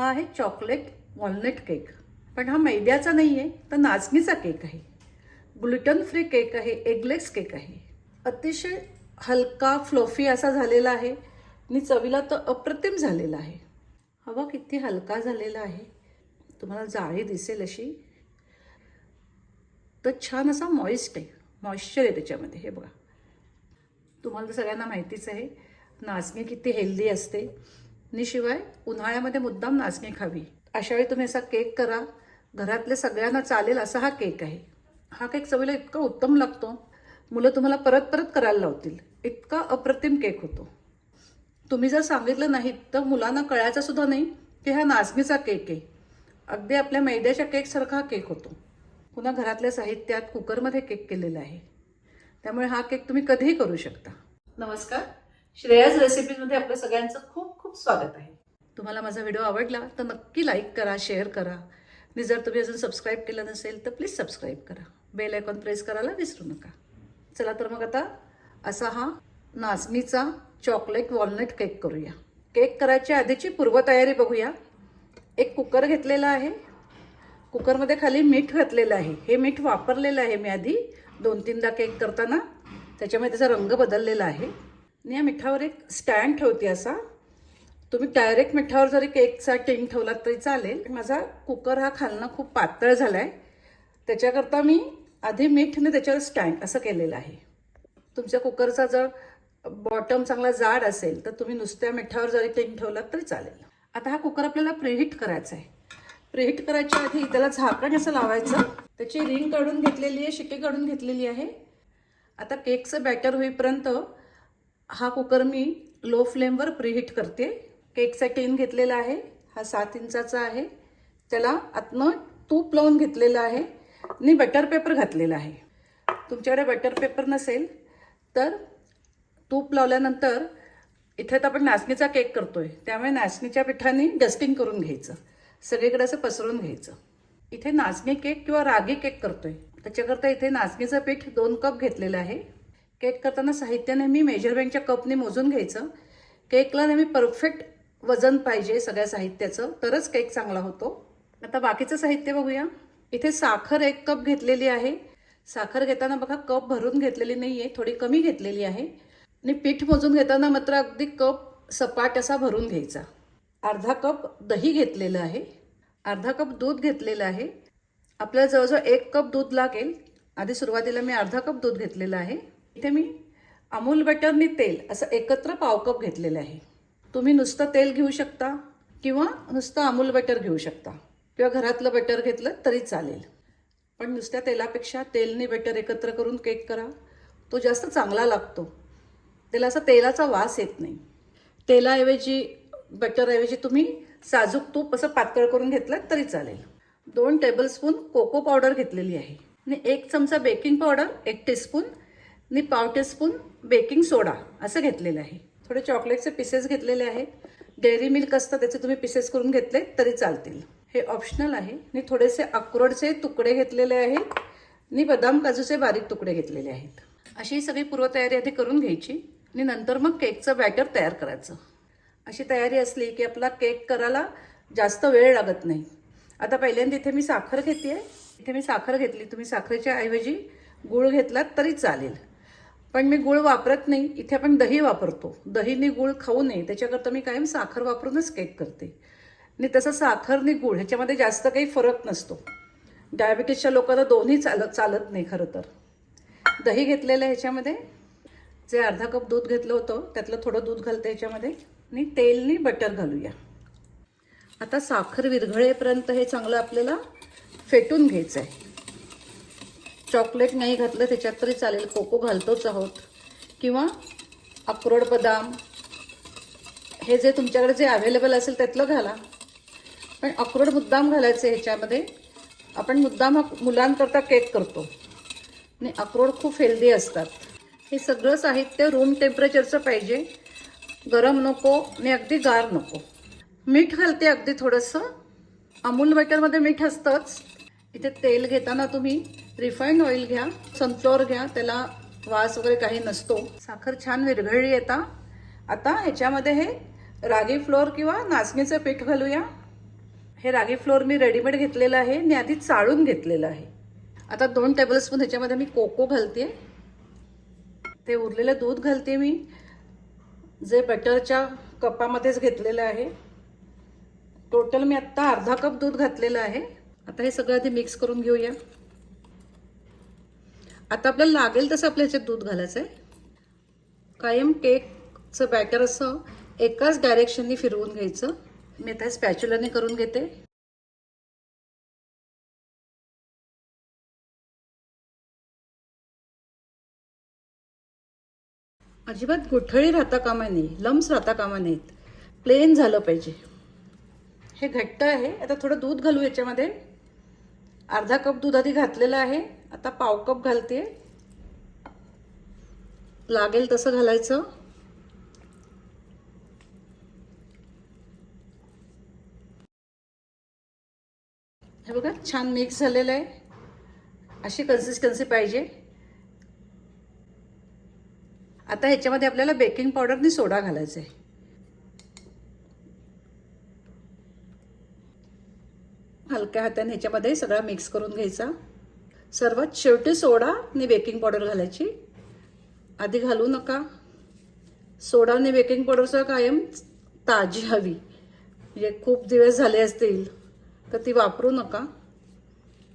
हा आहे chocolate walnut cake. पण हा मैद्याचा नाही आहे तर नाचणीचा केक आहे. ग्लुटन फ्री केक आहे एगलेस केक आहे. अतिशय हलका फ्लोफी असा झालेला आहे. आणि चवीला तर अप्रतिम झालेला आहे. हवा किती हलका झालेला आहे. तुम्हाला जाळी दिसेल अशी. तर छान असा मॉइस्ट आहे. मॉइश्चर आहे त्याच्यामध्ये हे बघा. तुम्हाला तर सगळ्यांना माहितीच आहे. नाचणी किती हेल्दी असते. आणि शिवाय उन्हाळ्यामध्ये मुद्दाम नाचणी खावी. अशा वेळी तुम्ही असा केक करा. घरातल्या सगळ्यांना चालेल असा हा केक आहे. हा केक चवीला इतका उत्तम लागतो. मुलं तुम्हाला परत परत करायला लावतील. इतका अप्रतिम केक होतो. तुम्ही जर सांगितलं नाहीत तर मुलांना कळायचं सुद्धा नाही की हा नाचणीचा केक आहे. अगदी आपल्या मैद्याच्या केकसारखा हा केक होतो. पुन्हा घरातल्या साहित्यात कुकरमध्ये केक केलेला आहे. त्यामुळे हा केक तुम्ही कधीही करू शकता. नमस्कार. श्रेयाज रेसिपीजमध्ये आपल्या सगळ्यांचं खूप खूप स्वागत आहे. तुम्हाला माझा व्हिडिओ आवडला तर नक्की लाईक करा शेअर करा. आणि जर तुम्ही अजून सबस्क्राईब केलं नसेल तर प्लीज सबस्क्राईब करा. बेल आयकॉन प्रेस करायला विसरू नका. चला तर मग आता असा हा नाचणीचा चॉकलेट वॉलनट केक करूया. केक करायच्या आधीची पूर्वतयारी बघूया. एक कुकर घेतलेला आहे. कुकरमध्ये खाली मीठ घातलेलं आहे. हे मीठ वापरलेलं आहे मी आधी. दोन तीनदा केक करताना. त्याच्यामुळे त्याचा रंग बदललेला आहे. आणि या मिठावर एक स्टँड ठेवते असा. तुम्ही डायरेक्ट मिठावर जरी केकचा टिंग ठेवलात तरी चालेल. माझा कुकर हा खालनं खूप पातळ झाला आहे त्याच्याकरता मी आधी मीठने त्याच्यावर स्टँड असं केलेलं आहे. तुमच्या कुकरचा जर बॉटम चांगला जाड असेल तर तुम्ही नुसत्या मिठावर जरी टिंग ठेवलात तरी चालेल. आता हा कुकर आपल्याला प्रिहीट करायचा आहे. प्रिहीट करायच्या आधी त्याला झाकण असं लावायचं. त्याची रिंग काढून घेतलेली आहे शिके काढून घेतलेली आहे. आता केकचं बॅटर होईपर्यंत हा कुकर मी लो फ्लेमवर प्रिहीट करते. केकचा टीन घेतलेला आहे हा सात इंचाचा आहे. त्याला आतनं तूप लावून घेतलेलं आहे आणि बटर पेपर घातलेला आहे. तुमच्याकडे बटर पेपर नसेल तर तूप लावल्यानंतर इथे तर आपण नाचणीचा केक करतोय. त्यामुळे नाचणीच्या पिठाने डस्टिंग करून घ्यायचं. सगळीकडे असं पसरून घ्यायचं. इथे नाचणी केक किंवा रागी केक करतोय. त्याच्याकरता इथे नाचणीचं पीठ दोन कप घेतलेलं आहे. केक करताना साहित्य नेहमी मेजरमेंटच्या कपने मोजून घ्यायचं. केकला नेहमी परफेक्ट वजन पाहिजे सगळ्या साहित्याचं तरच केक चांगला होतो. आता बाकीचं साहित्य बघूया. इथे साखर एक कप घेतलेली आहे. साखर घेताना बघा कप भरून घेतलेली नाही आहे थोडी कमी घेतलेली आहे. आणि पीठ मोजून घेताना मात्र अगदी कप सपाट असा भरून घ्यायचा. अर्धा कप दही घेतलेलं आहे. अर्धा कप दूध घेतलेलं आहे. आपल्याला जवळजवळ एक कप दूध लागेल. आधी सुरुवातीला मी अर्धा कप दूध घेतलेलं आहे. इथे मी अमूल बटरनी तेल असं एकत्र पाव कप घेतलेलं आहे. तुम्ही नुसतं तेल घेऊ शकता किंवा नुसतं अमूल बटर घेऊ शकता. किंवा घरातलं बटर घेतलं तरी चालेल. पण नुसत्या तेलापेक्षा तेलने बटर एकत्र करून केक करा. तो जास्त चांगला लागतो. त्याला असा तेलाचा वास येत नाही. तेलाऐवजी बटरऐवजी तुम्ही साजूक तूप असं पातळ करून घेतलं तरी चालेल. दोन टेबलस्पून कोको पावडर घेतलेली आहे. आणि एक चमचा बेकिंग पावडर एक टीस्पून आणि पाव टीस्पून बेकिंग सोडा असं घेतलेलं आहे. थोडे चॉकलेटचे पीसेस घेतलेले आहेत. डेअरी मिल्क असतं त्याचे तुम्ही पीसेस करून घेतले तरी चालतील. हे ऑप्शनल आहे. मी थोडेसे अक्रोडचे तुकडे घेतलेले आहेत. आणि बदाम काजूचे बारीक तुकडे घेतलेले आहेत. अशी ही सगळी पूर्वतयारी आधी करून घ्यायची. आणि नंतर मग केकचं बॅटर तयार करायचं. अशी तयारी असली की आपला केक करायला जास्त वेळ लागत नाही. आता पहिल्यांदा इथे मी साखर घेते इथे मी साखर घेतली. तुम्ही साखरेच्या ऐवजी गूळ घेतलात तरी चालेल. पण मी गूळ वापरत नाही. इथे आपण दही वापरतो. दहीने गूळ खाऊ नये. त्याच्याकरता मी कायम साखर वापरूनच केक करते. आणि तसं साखरने गूळ ह्याच्यामध्ये जास्त काही फरक नसतो. डायबिटीसच्या लोकांना दोन्ही चालत चालत नाही खरं तर. दही घेतलेलं ह्याच्यामध्ये. जे अर्धा कप दूध घेतलं होतं त्यातलं थोडं दूध घालतं ह्याच्यामध्ये. आणि तेलनी बटर घालूया. आता साखर विरघळेपर्यंत हे चांगलं आपल्याला फेटून घ्यायचं आहे चॉकलेट नाही घातलं त्याच्यात तरी चालेल. कोको घालतोच आहोत. किंवा अक्रोड बदाम. हे जे तुमच्याकडे जे अवेलेबल असेल त्यातलं घाला. पण अक्रोड मुद्दाम घालायचं ह्याच्यामध्ये. आपण मुद्दाम हा मुलांकरता केक करतो. आणि अक्रोड खूप हेल्दी असतात. हे सगळं साहित्य रूम टेम्परेचरचं पाहिजे. गरम नको आणि अगदी गार नको. मीठ घालते अगदी थोडंसं. अमूल बटरमध्ये मीठ असतंच. इथे तेल घेताना तुम्ही रिफाईंड ऑइल घ्या सनफ्लॉवर घ्या त्याला वास वगैरे काही नसतो. साखर छान विरघळली येता. आता ह्याच्यामध्ये हे रागी फ्लोअर किंवा नाचणीचं पीठ घालूया. हे रागी फ्लोअर मी रेडीमेड घेतलेलं आहे आणि आधी चाळून घेतलेलं आहे. आता दोन टेबलस्पून ह्याच्यामध्ये मी कोको घालते ते उरलेलं दूध घालते मी. जे बटरच्या कपामध्येच घेतलेलं आहे. टोटल मी आत्ता अर्धा कप दूध घातलेलं आहे. आता हे सगळं आधी मिक्स करून घेऊया. आता आपल्याला लागेल तसं आपल्या ह्याच्यात दूध घालायचं आहे कायम केकचं बॅटर असं एकाच डायरेक्शननी फिरवून घ्यायचं. मी आता स्पॅच्युलाने करून घेते. अजिबात गुठळी राहता कामा नाही लम्स राहता कामा नाहीत प्लेन झालं पाहिजे. हे घट्ट आहे. आता थोडं दूध घालू याच्यामध्ये. अर्धा कप दूध आधी घातलेलं आहे. आता पाव कप घालते. लागेल तसं घालायचं. हे बघा छान मिक्स झालेलं आहे. अशी कन्सिस्टन्सी पाहिजे. आता ह्याच्यामध्ये आपल्याला बेकिंग पावडरनी सोडा घालायचा आहे. हलक्या हाताने ह्याच्यामध्ये सगळा मिक्स करून घ्यायचा. सर्वात शेवटी सोडा आणि बेकिंग पावडर घालायची. आधी घालू नका. सोडा आणि बेकिंग पावडरसह कायम ताजी हवी. म्हणजे खूप दिवस झाले असतील तर ती वापरू नका.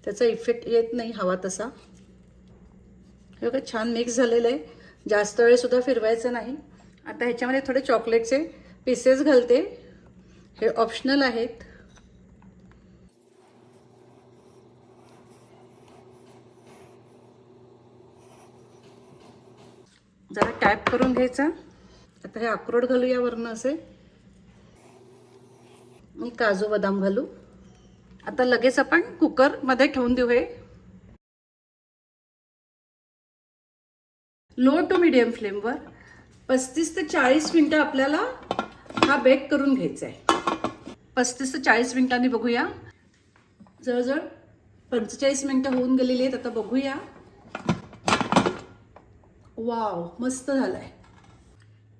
त्याचा इफेक्ट येत नाही हवा तसा. हे बघा छान मिक्स झालेलं आहे. जास्त वेळसुद्धा फिरवायचं नाही. आता ह्याच्यामध्ये थोडे चॉकलेटचे पीसेस घालते. हे ऑप्शनल आहेत. जरा टॅप करून घ्यायचा. आता हे अक्रोड घालूया वरनं असे. मग काजू बदाम घालू. आता लगेच आपण कुकरमध्ये ठेवून देऊ हे. लो टू मिडियम फ्लेमवर पस्तीस ते चाळीस मिनटं आपल्याला हा बेक करून घ्यायचा आहे पस्तीस ते चाळीस मिनिटांनी बघूया. जवळजवळ पंचेचाळीस मिनटं होऊन गेलेली आहेत आता बघूया. वाव मस्त झालाय.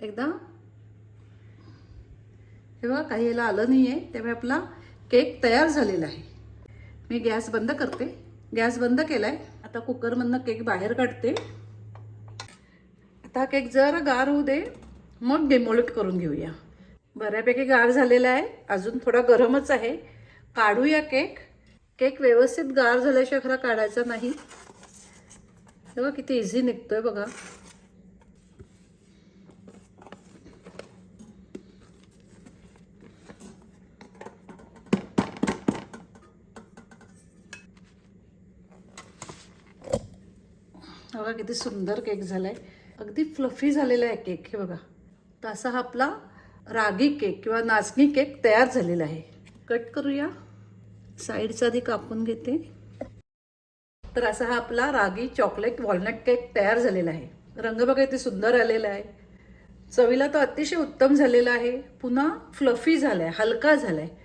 एकदा हे बघा काही याला आलं नाही आहे त्यामुळे आपला केक तयार झालेला आहे. मी गॅस बंद करते. गॅस बंद केला आहे आता कुकरमधनं केक बाहेर काढते. आता केक जरा गार होऊ दे. मग डेमोलेट करून घेऊया. बऱ्यापैकी गार झालेला आहे. अजून थोडा गरमच आहे. काढूया केक. केक व्यवस्थित गार झाल्याशिवाय खरा काढायचा नाही. तेव्हा किती इझी निघतोय बघा. बघा किती सुंदर केक झालाय. अगदी फ्लफी झालेला आहे केक हे बघा. तर असा हा आपला रागी केक किंवा नाचणी केक तयार झालेला आहे. कट करूया. साईडचा आधी कापून घेते. तर असा हा आपला रागी चॉकलेट वॉलनट केक तयार झालेला आहे. रंग बघा किती सुंदर आलेला आहे. चवीला तो अतिशय उत्तम झालेला आहे. पुन्हा फ्लफी झाला आहे हलका झाला आहे